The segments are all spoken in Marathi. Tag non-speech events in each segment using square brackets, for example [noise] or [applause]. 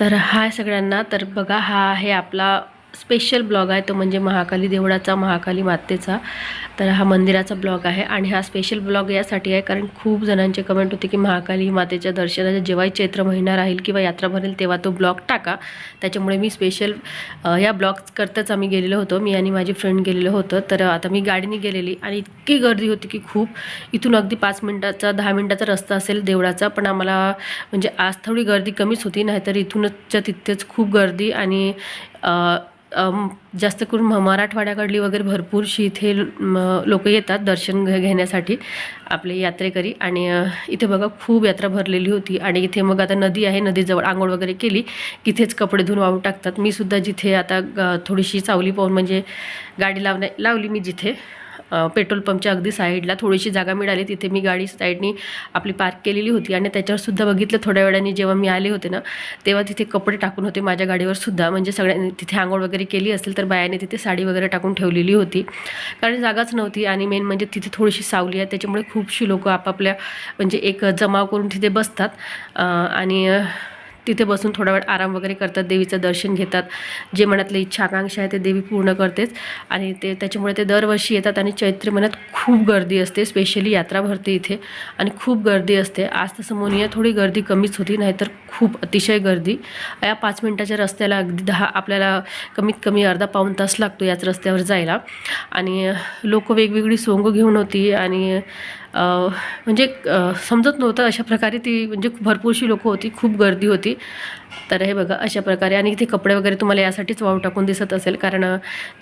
तर हाय सगळ्यांना तर बघा हा आहे आपला स्पेशल ब्लॉग आहे तो म्हणजे महाकाली देवळाचा महाकाली मातेचा. तर हा मंदिराचा ब्लॉग आहे आणि हा स्पेशल ब्लॉग यासाठी आहे कारण खूप जणांचे कमेंट होते की महाकाली मातेच्या दर्शनाचा जेव्हाही चैत्र महिना राहील किंवा यात्रा भरेल तेव्हा तो ब्लॉग टाका. त्याच्यामुळे मी स्पेशल या ब्लॉगकरताच आम्ही गेलेलो होतो. मी आणि माझी फ्रेंड गेलेलो होतो. तर आता मी गाडीने गेलेली आणि इतकी गर्दी होती की खूप. इथून अगदी पाच मिनटाचा दहा मिनटाचा रस्ता असेल देवळाचा पण आम्हाला म्हणजे आज थोडी गर्दी कमीच होती नाहीतर इथूनच तिथेच खूप गर्दी आणि जास्त करून म- मराठवाड्याकडली वगैरे भरपूरशी इथे लोक येतात दर्शन घेण्यासाठी आपले यात्रेकरी. आणि इथे बघा खूप यात्रा भरलेली होती. आणि इथे मग आता नदी आहे नदीजवळ आंघोळ वगैरे केली. तिथेच कपडे धुवून वाहून टाकतात. मी सुद्धा जिथे आता ग- थोडीशी सावली पाहून म्हणजे गाडी लावण्या लावली मी जिथे. पेट्रोल पंपच्या अगदी साईडला थोडीशी जागा मिळाली. तिथे मी गाडी साईडनी आपली पार्क केलेली होती आणि त्याच्यावरसुद्धा बघितलं थोड्या वेळाने जेव्हा मी आले होते ना तेव्हा तिथे कपडे टाकून होते माझ्या गाडीवरसुद्धा म्हणजे सगळ्यांनी तिथे आंघोळ वगैरे केली असेल तर बायाने तिथे साडी वगैरे टाकून ठेवलेली होती. कारण जागाच नव्हती आणि मेन म्हणजे तिथे थोडीशी सावली आहे. त्याच्यामुळे खूपशी लोक आपापल्या म्हणजे एक जमाव करून तिथे बसतात. आणि तिथे बसून थोडा वेळ आराम वगैरे करतात देवीचं दर्शन घेतात. जे मनातली इच्छा आकांक्षा आहे ते देवी पूर्ण करतेच. आणि ते त्याच्यामुळे ते दरवर्षी येतात आणि चैत्र महिन्यात खूप गर्दी असते स्पेशली यात्रा भरते इथे. आणि खूप गर्दी असते. आज तसं म्हणूया थोडी गर्दी कमीच होती नाहीतर खूप अतिशय गर्दी. या पाच मिनटाच्या रस्त्याला अगदी दहा आपल्याला कमीत कमी अर्धा पाऊण तास लागतो याच रस्त्यावर जायला. आणि लोक वेगवेगळी सोंग घेऊन होती आणि म्हणजे समजत नव्हतं अशा प्रकारे ती म्हणजे भरपूरशी लोकं होती खूप गर्दी होती. तर हे बघा अशा प्रकारे. आणि इथे कपडे वगैरे तुम्हाला यासाठीच वाव टाकून दिसत असेल कारण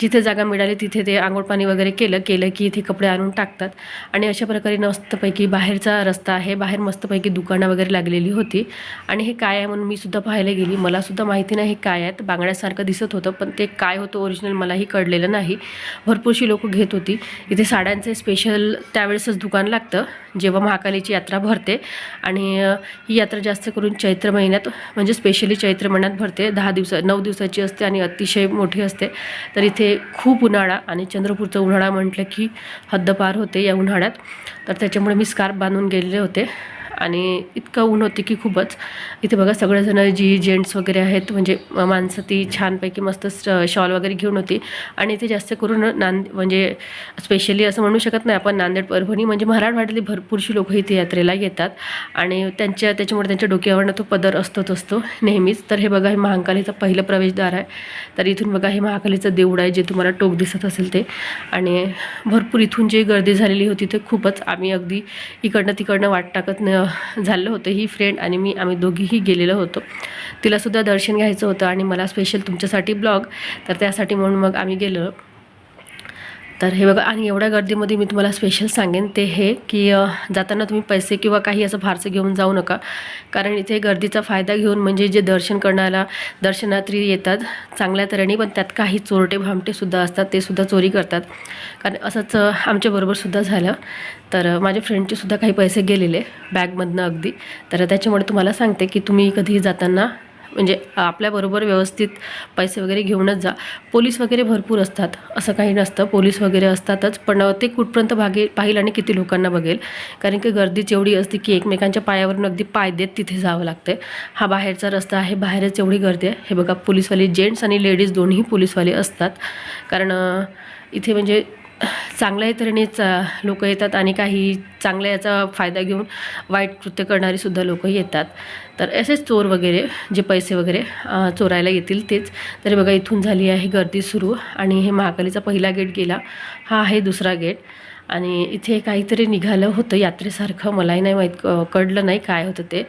जिथे जागा मिळाली तिथे ते आंघोळ पाणी वगैरे केलं केलं की इथे कपडे आणून टाकतात. आणि अशा प्रकारे मस्तपैकी बाहेरचा रस्ता आहे. बाहेर मस्तपैकी दुकानं वगैरे लागलेली होती. आणि हे काय आहे म्हणून मी सुद्धा पाहायला गेली. मला सुद्धा माहिती नाही हे काय आहे. बांगड्यासारखं दिसत होतं पण ते काय होतं ओरिजिनल मलाही कळलेलं नाही. भरपूरशी लोक घेत होती. इथे साड्यांचे स्पेशल त्यावेळेसच दुकान लागतं. जेव्हा महाकालीची यात्रा भरते आणि ही यात्रा जास्त करून चैत्र महिन्यात म्हणजे स्पेशली चैत्र महिन्यात भरते. दहा दिवसा नऊ दिवसाची असते आणि अतिशय मोठी असते. तर इथे खूप उन्हाळा आणि चंद्रपूरचं उन्हाळा म्हटलं की हद्दपार होते या उन्हाळ्यात. तर त्याच्यामुळे मी स्कार्फ बांधून गेलेले होते. आणि इतकं ऊन होते की खूपच. इथे बघा सगळेजण जी जेंट्स वगैरे आहेत म्हणजे माणसं ती छानपैकी मस्त शॉल वगैरे घेऊन होती. आणि इथे जास्त करून नांद म्हणजे स्पेशली असं म्हणू शकत नाही आपण नांदेड परभणी म्हणजे मराठवाड्यातली भरपूरशी लोक इथे यात्रेला येतात. आणि त्यांच्या त्याच्यामुळे त्यांच्या डोक्यावरनं तो पदर असतोच असतो नेहमीच. तर हे बघा हे महाकालीचं पहिलं प्रवेशद्वार आहे. तर इथून बघा हे महाकालीचं देऊळ आहे जे तुम्हाला टोक दिसत असेल ते. आणि भरपूर इथून जी गर्दी झालेली होती ते खूपच आम्ही अगदी इकडनं तिकडनं वाट टाकत न झालं होतं ही फ्रेंड आणि मी आम्ही दोघीही गेलेलो होतो. तिलासुद्धा दर्शन घ्यायचं होतं आणि मला स्पेशल तुमच्यासाठी ब्लॉग तर त्यासाठी म्हणून मग आम्ही गेलो तर हे बघा आणि एवढ्या गर्दीमध्ये मी तुम्हाला स्पेशल सांगेन ते हे की जाताना तुम्ही पैसे किंवा काही असं फारसं घेऊन जाऊ नका. कारण इथे गर्दीचा फायदा घेऊन म्हणजे जे दर्शन करण्याला दर्शनात्री येतात चांगल्या तऱ्हेने पण त्यात काही चोरटे भामटेसुद्धा असतात ते सुद्धा चोरी करतात. कारण असंच आमच्याबरोबरसुद्धा झालं. तर माझ्या फ्रेंडचे सुद्धा काही पैसे गेलेले बॅगमधनं अगदी. तर त्याच्यामुळे तुम्हाला सांगते की तुम्ही कधीही जाताना म्हणजे आपल्याबरोबर व्यवस्थित पैसे वगैरे घेऊनच जा. पोलीस वगैरे भरपूर असतात. असं काही नसतं. पोलीस वगैरे असतातच. पण ते कुठपर्यंत भागे पाहिल आणि किती लोकांना बघेल? कारण की गर्दीच एवढी असते की एकमेकांच्या पायावरून अगदी पाय देत तिथे जावं लागते हा बाहेरचा रस्ता आहे. बाहेरच एवढी गर्दी आहे. हे बघा पोलीसवाले जेंट्स आणि लेडीज दोन्ही पोलीसवाले असतात. कारण इथे म्हणजे चांगल्या तऱ्हेनेच लोक येतात आणि काही चांगल्या याचा फायदा घेऊन वाईट कृत्य करणारीसुद्धा लोक येतात. तर असेच चोर वगैरे जे पैसे वगैरे चोरायला येतील तेच. तर बघा इथून झाली आहे गर्दी सुरू आणि हे महाकालीचा पहिला गेट गेला. हा आहे दुसरा गेट. आणि इथे काहीतरी निघालं होतं यात्रेसारखं. मलाही नाही माहीत कळलं नाही काय होतं ते.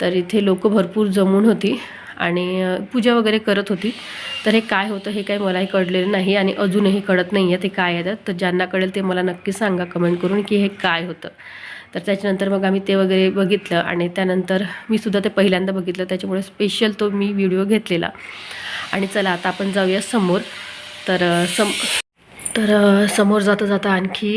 तर इथे लोक भरपूर जमून होती. आणि पूजा वगैरे करत होती. तर हे काय होतं हे काही मलाही कळलेलं नाही आणि अजूनही कळत नाही आहे ते काय आहे. तर ज्यांना कळेल ते मला नक्की सांगा कमेंट करून की हे काय होतं. तर त्याच्यानंतर मग आम्ही ते वगैरे बघितलं आणि त्यानंतर मी सुद्धा ते पहिल्यांदा बघितलं. त्याच्यामुळे स्पेशल तो मी व्हिडिओ घेतलेला. आणि चला आता आपण जाऊया समोर. तर सम तर समोर जाता जाता आणखी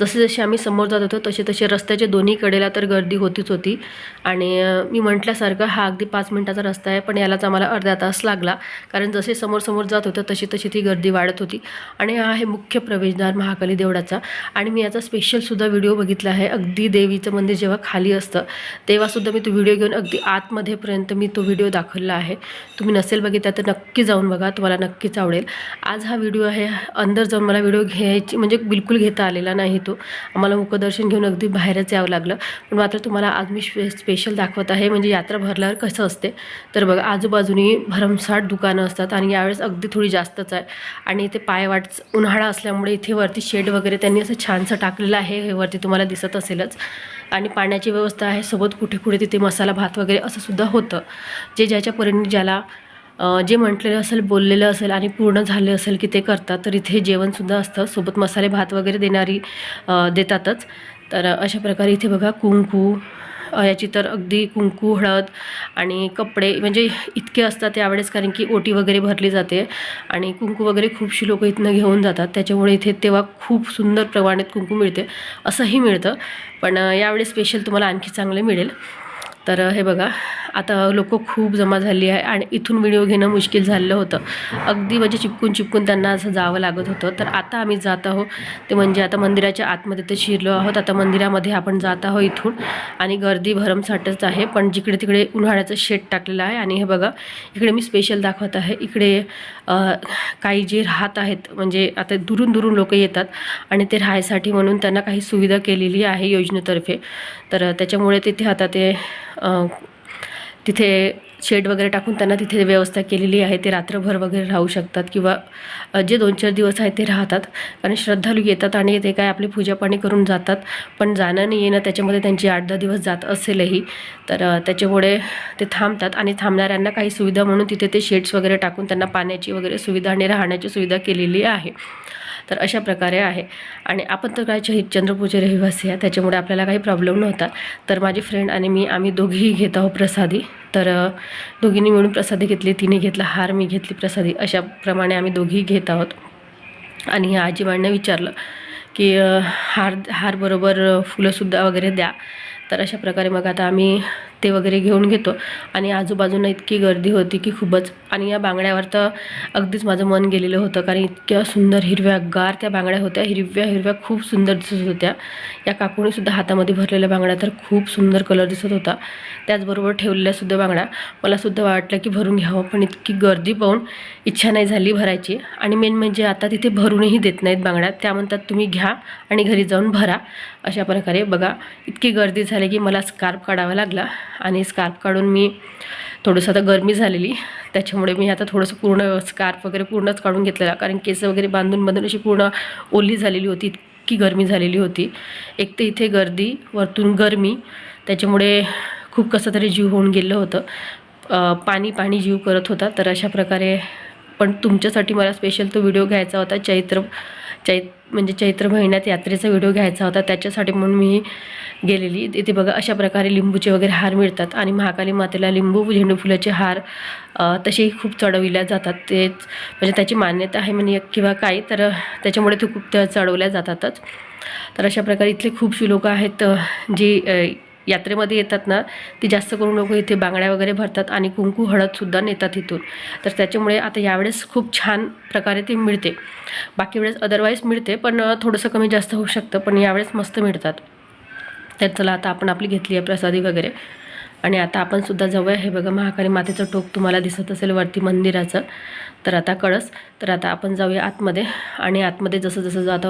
जसे जसे आम्ही समोर जात होतो तसे तसे रस्त्याच्या दोन्ही कडेला तर गर्दी होतीच होती. आणि मी म्हटल्यासारखं हा अगदी पाच मिनटाचा रस्ता आहे पण यालाच आम्हाला अर्धा तास लागला. कारण जसे समोर समोर जात होतं तशी तशी ती गर्दी वाढत होती. आणि हा आहे मुख्य प्रवेशद्वार महाकाली देवळाचा. आणि मी याचा स्पेशलसुद्धा व्हिडिओ बघितला आहे. अगदी देवीचं मंदिर जेव्हा खाली असतं तेव्हासुद्धा मी तो व्हिडिओ घेऊन अगदी आतमध्येपर्यंत मी तो व्हिडिओ दाखवला आहे. तुम्ही नसेल बघितला तर नक्की जाऊन बघा तुम्हाला नक्कीच आवडेल. आज हा व्हिडिओ आहे अंदर जाऊन मला व्हिडिओ घ्यायची म्हणजे बिलकुल घेता आलेला नाही तो. आम्हाला मुखदर्शन घेऊन अगदी बाहेरच यावं लागलं. पण मात्र तुम्हाला आज मी स्पे स्पेशल दाखवत आहे म्हणजे यात्रा भरल्यावर कसं असते? तर बघा आजूबाजूनी भरमसाठ दुकानं असतात आणि यावेळेस अगदी थोडी जास्तच आहे. आणि इथे पायवाट उन्हाळा असल्यामुळे इथे वरती शेड वगैरे त्यांनी असं छानसं टाकलेलं आहे हे वरती तुम्हाला दिसत असेलच. आणि पाण्याची व्यवस्था आहे सोबत कुठे कुठे तिथे मसाला भात वगैरे असं सुद्धा होतं. जे ज्याच्या परीने ज्याला जे म्हटलेलं असेल बोललेलं असेल आणि पूर्ण झाले असेल की ते करतात तर इथे जेवणसुद्धा असतं. सोबत मसाले भात वगैरे देणारी देतातच. तर अशा प्रकारे इथे बघा कुंकू याची तर अगदी कुंकू हळद आणि कपडे म्हणजे इतके असतात यावेळेस कारण की ओटी वगैरे भरली जाते आणि कुंकू वगैरे खूपशी लोकं इथनं घेऊन जातात. त्याच्यामुळे इथे तेव्हा खूप सुंदर प्रमाणात कुंकू मिळते असंही मिळतं. पण यावेळेस स्पेशल तुम्हाला आणखी चांगले मिळेल. तर हे बघा आता लोक खूप जमा झाली आहे आणि इथून व्हिडिओ घेणं मुश्किल झालेलं होतं. अगदी म्हणजे चिपकून चिपकून त्यांना असं जावं लागत होतं. तर आता आम्ही जात आहोत. ते म्हणजे आता मंदिराच्या आतमध्ये ते शिरलो आहोत. आता मंदिरामध्ये आपण जात आहोत इथून आणि गर्दी भरमसाठच आहे. पण जिकडे तिकडे उन्हाळ्याचं शेड टाकलेलं आहे आणि हे बघा इकडे मी स्पेशल दाखवत आहे. इकडे काही जे राहत आहेत म्हणजे आता दुरून दुरून लोक येतात आणि ते राहायसाठी म्हणून त्यांना काही सुविधा केलेली आहे योजनेतर्फे. तर त्याच्यामुळे तिथे आता ते तिथे शेड वगैरे टाकून त्यांना तिथे व्यवस्था केलेली आहे. ते रात्रभर वगैरे राहू शकतात किंवा जे दोन चार दिवस आहेत ते राहतात. कारण श्रद्धालू येतात आणि ते काय आपली पूजापाणी करून जातात. पण जाणं आणि येणं त्याच्यामध्ये त्यांची आठ दहा दिवस जात असेलही. तर त्याच्यामुळे ते थांबतात आणि थांबणाऱ्यांना काही सुविधा म्हणून तिथे ते शेड्स वगैरे टाकून त्यांना पाण्याची वगैरे सुविधा आणि राहण्याची सुविधा केलेली आहे. तर अशा प्रकारे आहे. आणि आपण तर काय चंद्रपूरचे रहिवासी आहे त्याच्यामुळे आपल्याला काही प्रॉब्लेम नव्हता. तर माझी फ्रेंड आणि मी आम्ही दोघीही घेत आहोत प्रसादी. तर दोघींनी मिळून प्रसादी घेतली तिने घेतला हार मी घेतली प्रसादी. अशाप्रमाणे आम्ही दोघीही घेत आहोत. आणि आजीबाईंना विचारलं की हार हारबरोबर फुलंसुद्धा वगैरे द्या. तर अशा प्रकारे मग आता आम्ही ते वगैरे घेऊन घेतो. आणि आजूबाजूला इतकी गर्दी होती की खूपच. आणि या बांगड्यावर तर अगदीच माझं मन गेलेलं होतं कारण इतक्या सुंदर हिरव्या गार त्या बांगड्या होत्या. हिरव्या हिरव्या खूप सुंदर दिसत होत्या. या काकूनीसुद्धा हातामध्ये भरलेल्या बांगड्या तर खूप सुंदर कलर दिसत होता. त्याचबरोबर ठेवलेल्यासुद्धा बांगड्या मलासुद्धा वाटलं की भरून घ्यावं पण इतकी गर्दी पाहून इच्छा नाही झाली भरायची. आणि मेन म्हणजे आता तिथे भरूनही देत नाहीत बांगड्या त्या म्हणतात तुम्ही घ्या आणि घरी जाऊन भरा. अशा प्रकारे. बघा इतकी गर्दी झाली की मला स्कार्फ काढावा लागला आणि स्कार्फ काढून मी थोडंसं आता गरमी झालेली. त्याच्यामुळे मी आता थोडंसं पूर्ण स्कार्फ वगैरे पूर्णच काढून घेतलेला. कारण केस वगैरे बांधून बांधून अशी पूर्ण ओली झालेली होती इतकी गरमी झालेली होती. एक तर इथे गर्दी वरतून गरमी. त्याच्यामुळे खूप कसं तरी जीव होऊन गेलं होतं. पाणी पाणी जीव करत होता. तर अशा प्रकारे पण तुमच्यासाठी मला स्पेशल तो व्हिडिओ घ्यायचा होता चैत्र चैत म्हणजे चैत्र महिन्यात यात्रेचा व्हिडिओ घ्यायचा होता. त्याच्यासाठी म्हणून मी गेलेली. इथे बघा अशा प्रकारे लिंबूचे वगैरे हार मिळतात आणि महाकाली मातेला लिंबू झेंडू फुलाचे हार तसेही खूप चढविल्या जातात. तेच म्हणजे त्याची मान्यता आहे म्हणे किंवा काय तर त्याच्यामुळे ते खूप चढवल्या जातातच. तर अशा प्रकारे इथले खूपशी लोक आहेत जी यात्रेमध्ये येतात ना ती जास्त करून लोक इथे बांगड्या वगैरे भरतात आणि कुंकू हळदसुद्धा नेतात इथून. तर त्याच्यामुळे आता यावेळेस खूप छान प्रकारे ती मिळते. बाकी वेळेस अदरवाईज मिळते पण थोडंसं कमी जास्त होऊ शकतं पण यावेळेस मस्त मिळतात. तर चला आता आपण आपली घेतली आहे प्रसादी वगैरे. आणि आता आपण सुद्धा जाऊया. हे बघा महाकाली मातेचं टोक तुम्हाला दिसत असेल वरती मंदिराचं. तर आता कळस. तर आता आपण जाऊया आतमध्ये. आणि आतमध्ये जसं जसं जातो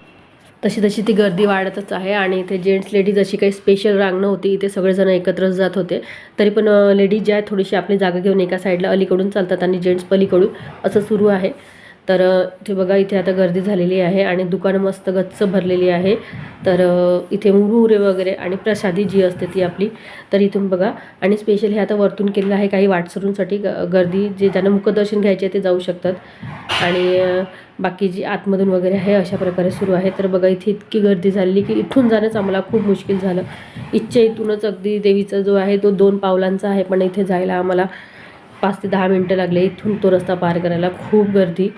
तशी तशी ती गर्दी वाढतच आहे आणि इथे जेंट्स लेडीज अशी काही स्पेशल रांग नव्हती इथे सगळेजण एकत्रच जात होते. तरी पण लेडीज ज्या आहेत थोडीशी आपली जागा घेऊन एका साईडला अलीकडून चालतात आणि जेंट्स पलीकडून असं सुरू आहे. तर ते इथे बघा इथे आता गर्दी झालेली आहे आणि दुकानं मस्त गच्च भरलेली आहे. तर इथे मुरमुरे वगैरे आणि प्रसादी जी असते ती आपली तर इथून बघा. आणि स्पेशल हे आता वरतून केलेलं आहे काही वाटसरूंसाठी ग- गर्दी जे ज्यांना मुखदर्शन घ्यायचे ते जाऊ शकतात. आणि बाकी जी आतमधून वगैरे आहे अशा प्रकारे सुरू आहे. तर बघा इथे इतकी गर्दी झाली की इथून जाणंच आम्हाला खूप मुश्किल झालं. इच्छा इथूनच अगदी देवीचा जो आहे तो दोन पावलांचा आहे पण इथे जायला आम्हाला पाच ते दहा मिनटं लागले. इथून तो रस्ता पार करायला खूप गर्दी.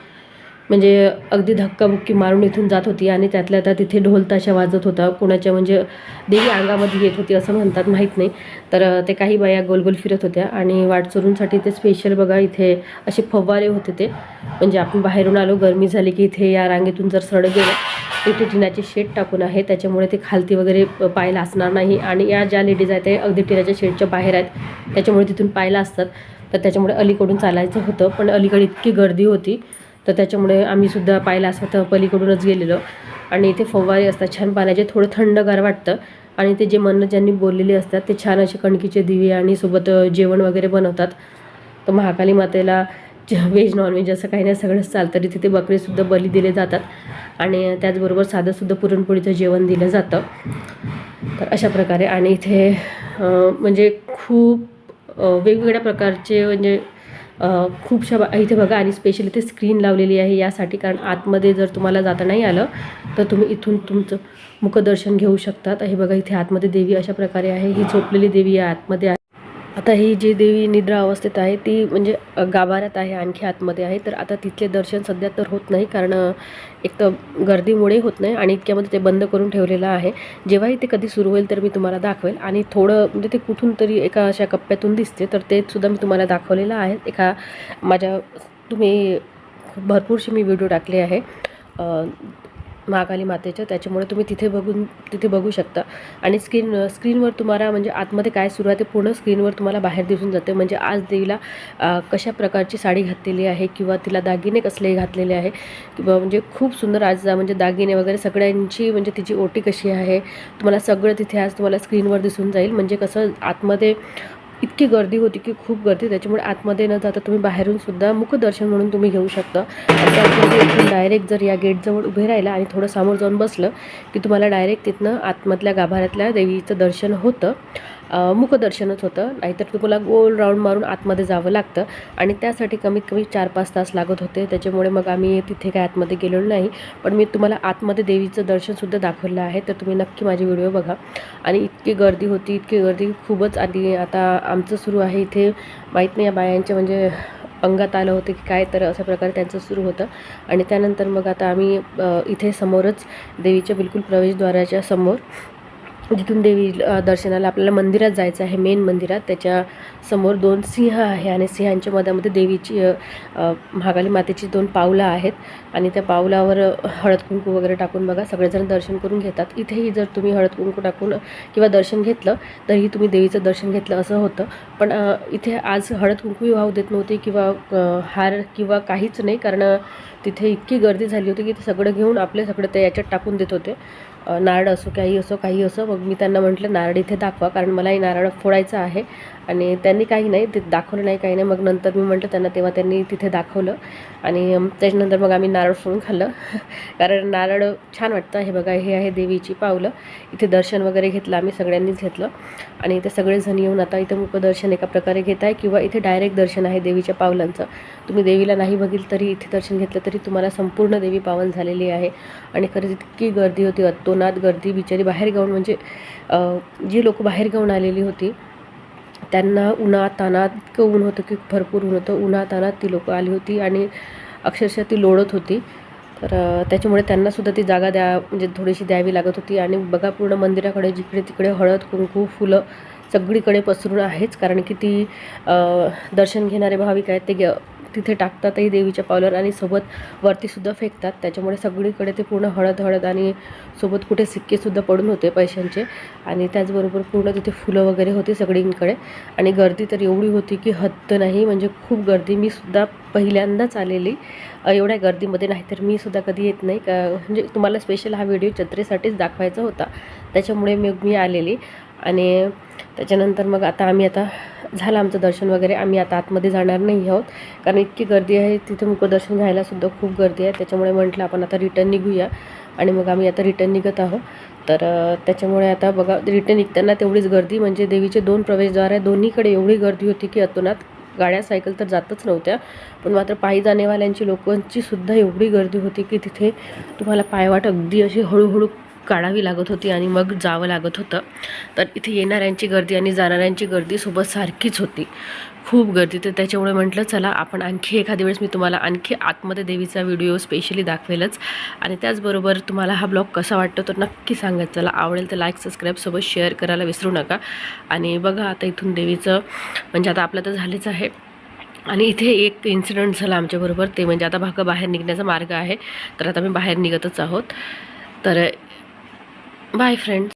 म्हणजे अगदी धक्काबुक्की मारून इथून जात होती आणि त्यातल्या त्या तिथे ढोल ताशा वाजत होता. कोणाच्या म्हणजे देवी अंगामध्ये येत होती असं म्हणतात माहीत नाही. तर ते काही बाया गोलगोल फिरत होत्या आणि वाटचोरूंसाठी ते स्पेशल बघा इथे असे फव्वारे होते ते. म्हणजे आपण बाहेरून आलो गरमी झाली की इथे या रांगेतून जर सरळ गेलं इथे टिनाचे शेड टाकून आहे. त्याच्यामुळे ते खालती वगैरे प- पायला असणार नाही आणि या ज्या लेडीज आहेत ते अगदी टिनाच्या शेडच्या बाहेर आहेत. त्याच्यामुळे तिथून पायला असतात. तर त्याच्यामुळे अलीकडून चालायचं होतं पण अलीकडे इतकी गर्दी होती. तर त्याच्यामुळे आम्ही सुद्धा पाहिलं असं तर पलीकडूनच गेलेलो. आणि इथे फवारे असतात छान पाण्याचे थोडं थंडगार वाटतं. आणि ते जे मन ज्यांनी बोललेले असतात ते छान असे कणकीचे दिवे आणि सोबत जेवण वगैरे बनवतात. तर महाकाली मातेला व्हेज नॉनव्हेज असं काही नाही सगळंच चालतं. तरी तिथे बकरीसुद्धा बली दिले जातात. आणि त्याचबरोबर साधंसुद्धा पुरणपोळीचं जेवण दिलं जातं. तर अशा प्रकारे. आणि इथे म्हणजे खूप वेगवेगळ्या प्रकारचे म्हणजे खूपशा बा इथे बघा आणि स्पेशल इथे स्क्रीन लावलेली आहे यासाठी कारण आतमध्ये जर तुम्हाला जाता नाही आलं तर तुम्ही इथून तुमचं मुखदर्शन घेऊ शकतात. हे बघा इथे आतमध्ये देवी अशा प्रकारे आहे. ही झोपलेली देवी आतमध्ये आहे आता ही जी देवी निद्रा अवस्थेत आहे ती म्हणजे गाभाऱ्यात आहे आणखी आतमध्ये आहे. तर आता तिथले दर्शन सध्या तर होत नाही कारण एक तर गर्दीमुळे होत नाही आणि इतक्यामध्ये ते बंद करून ठेवलेलं आहे. जेव्हाही ते कधी सुरू होईल तर मी तुम्हाला दाखवेल. आणि थोडं म्हणजे ते कुठून तरी एका अशा कप्प्यातून दिसते तर ते सुद्धा मी तुम्हाला दाखवलेलं आहे. एका माझ्या तुम्ही भरपूरशी मी व्हिडिओ टाकले आहे. महाकाली मातेच्या त्याच्यामुळे तुम्ही तिथे बघून तिथे बघू शकता. आणि स्क्रीन स्क्रीनवर तुम्हाला म्हणजे आतमध्ये काय सुरू आहे ते पूर्ण स्क्रीनवर तुम्हाला बाहेर दिसून जाते. म्हणजे आज देवीला कशा प्रकारची साडी घातलेली आहे किंवा तिला दागिने कसले घातलेले आहे किंवा म्हणजे खूप सुंदर आज म्हणजे दागिने वगैरे सगळ्यांची म्हणजे तिची ओटी कशी आहे तुम्हाला सगळं तिथे आज तुम्हाला स्क्रीनवर दिसून जाईल. म्हणजे कसं आतमध्ये इतकी गर्दी होती की खूप गर्दी त्याच्यामुळे आतमध्ये न जाता तुम्ही बाहेरून सुद्धा मुखदर्शन म्हणून तुम्ही घेऊ शकता. असं डायरेक्ट जर या गेटजवळ उभे राहिलं आणि थोडं समोर जाऊन बसलं की तुम्हाला डायरेक्ट तिथनं आतमधल्या गाभाऱ्यातल्या देवीचं दर्शन होतं. मुखदर्शनच होतं. नाहीतर तुम्हाला गोल राऊंड मारून आतमध्ये जावं लागतं. आणि त्यासाठी कमीत कमी चार पाच तास लागत होते. त्याच्यामुळे मग आम्ही तिथे काय आतमध्ये गेलेलो नाही. पण मी तुम्हाला आतमध्ये देवीचं दर्शनसुद्धा दाखवलं आहे. तर तुम्ही नक्की माझे व्हिडिओ बघा. आणि इतकी गर्दी होती इतकी गर्दी खूपच आणि आता आमचं सुरू आहे. इथे माहीत नाही या बायांच्या म्हणजे अंगात आलं होतं की काय तर अशा प्रकारे त्यांचं सुरू होतं. आणि त्यानंतर मग आता आम्ही इथे समोरच देवीच्या बिलकुल प्रवेशद्वाराच्या समोर जिथून देवी दर्शनाला आपल्याला मंदिरात जायचं आहे मेन मंदिरात. त्याच्यासमोर दोन सिंह आहे आणि सिंहांच्या मधामध्ये देवीची महागाली महाकाली मातेची दोन पावलं आहेत. आणि त्या पावलावर हळद कुंकू वगैरे टाकून बघा. सगळेजण दर्शन करून घेतात. इथेही जर तुम्ही हळद कुंकू टाकून किंवा दर्शन घेतलं तरीही तुम्ही देवीचं दर्शन घेतलं असं होतं. पण इथे आज हळद कुंकूही वाहू देत नव्हते किंवा हार किंवा काहीच नाही. कारण तिथे इतकी गर्दी झाली होती की ते सगळं घेऊन आपले सगळं ते याच्यात टाकून देत होते. नारळ असो काही असो काही असो मग मी त्यांना म्हटलं नारळ इथे दाखवा कारण मलाही नारळ फोडायचं आहे. आणि त्यांनी काही नाही ते दाखवलं नाही काही नाही. मग नंतर मी म्हटलं त्यांना तेव्हा त्यांनी तिथे दाखवलं. आणि त्याच्यानंतर मग आम्ही नारळ फोडून खाल्लं. [laughs] कारण नारळ छान वाटतं. हे बघा हे आहे देवीची पावलं. इथे दर्शन वगैरे घेतलं आम्ही सगळ्यांनीच घेतलं. आणि इथे सगळेजण येऊन आता इथे मुखदर्शन एका प्रकारे घेत आहे किंवा इथे डायरेक्ट दर्शन आहे देवीच्या पावलांचं. तुम्ही देवीला नाही बघितलं तरी इथे दर्शन घेतलं तरी तुम्हाला संपूर्ण देवी पावन झालेली आहे. आणि खरंच इतकी गर्दी होती. अत्तोनात गर्दी बिचारी बाहेर गाऊन म्हणजे जी लोक बाहेर गाऊन आलेली होती त्यांना उन्हातानात इतकं ऊन होतं की भरपूर ऊन होतं. उन्हातानात ती लोकं आली होती आणि अक्षरशः ती लोळत होती. तर त्याच्यामुळे त्यांनासुद्धा ती जागा द्या म्हणजे थोडीशी द्यावी लागत होती. आणि बघा पूर्ण मंदिराकडे जिकडे तिकडे हळद कुंकू फुलं सगळीकडे पसरून आहेच. कारण की ती दर्शन घेणारे भाविक आहेत. ते तिथे टाकतातही देवीच्या पावलावर आणि सोबत वरतीसुद्धा फेकतात. त्याच्यामुळे सगळीकडे ते पूर्ण हळद हळद आणि सोबत कुठे सिक्केसुद्धा पडून होते पैशांचे. आणि त्याचबरोबर पूर्ण तिथे फुलं वगैरे होती सगळींकडे. आणि गर्दी तर एवढी होती की हद्द नाही म्हणजे खूप गर्दी. मी सुद्धा पहिल्यांदाच आलेली. एवढ्या गर्दीमध्ये नाहीतर मी सुद्धा कधी येत नाही. का म्हणजे तुम्हाला स्पेशल हा व्हिडिओ जत्रेसाठीच दाखवायचा होता. त्याच्यामुळे मग मी आलेली. आणि त्याच्यानंतर मग आता आम्ही आता झालं आमचं दर्शन वगैरे आम्ही आता आतमध्ये जाणार नाही आहोत. कारण इतकी गर्दी आहे तिथे मुखदर्शन घ्यायलासुद्धा खूप गर्दी आहे. त्याच्यामुळे म्हटलं आपण आता रिटर्न निघूया. आणि मग आम्ही आता रिटर्न निघत आहोत. तर त्याच्यामुळे आता बघा रिटर्न निघताना तेवढीच गर्दी. म्हणजे देवीचे दोन प्रवेशद्वार आहे. दोन्हीकडे एवढी गर्दी होती की अतोनात गाड्या सायकल तर जातच नव्हत्या. पण मात्र पायी जाणेवाल्यांची लोकांची सुद्धा एवढी गर्दी होती की तिथे तुम्हाला पायवाट अगदी अशी हळूहळू काढावी लागत होती आणि मग जावं लागत होतं. तर इथे येणाऱ्यांची गर्दी आणि जाणाऱ्यांची गर्दी सोबत सारखीच होती. खूप गर्दी. तर त्याच्यामुळे म्हटलं चला आपण आणखी एखाद्या वेळेस मी तुम्हाला आणखी आतमध्ये देवीचा व्हिडिओ स्पेशली दाखवेलच. आणि त्याचबरोबर तुम्हाला हा ब्लॉग कसा वाटतो तर नक्की सांगा. चला आवडेल तर लाईक सबस्क्राईबसोबत शेअर करायला विसरू नका. आणि बघा आता इथून देवीचं म्हणजे आता आपलं तर झालेच आहे. आणि इथे एक इन्सिडंट झाला आमच्याबरोबर. ते म्हणजे आता भाग बाहेर निघण्याचा मार्ग आहे. तर आता मी बाहेर निघतच आहोत. तर बाय फ्रेंड्स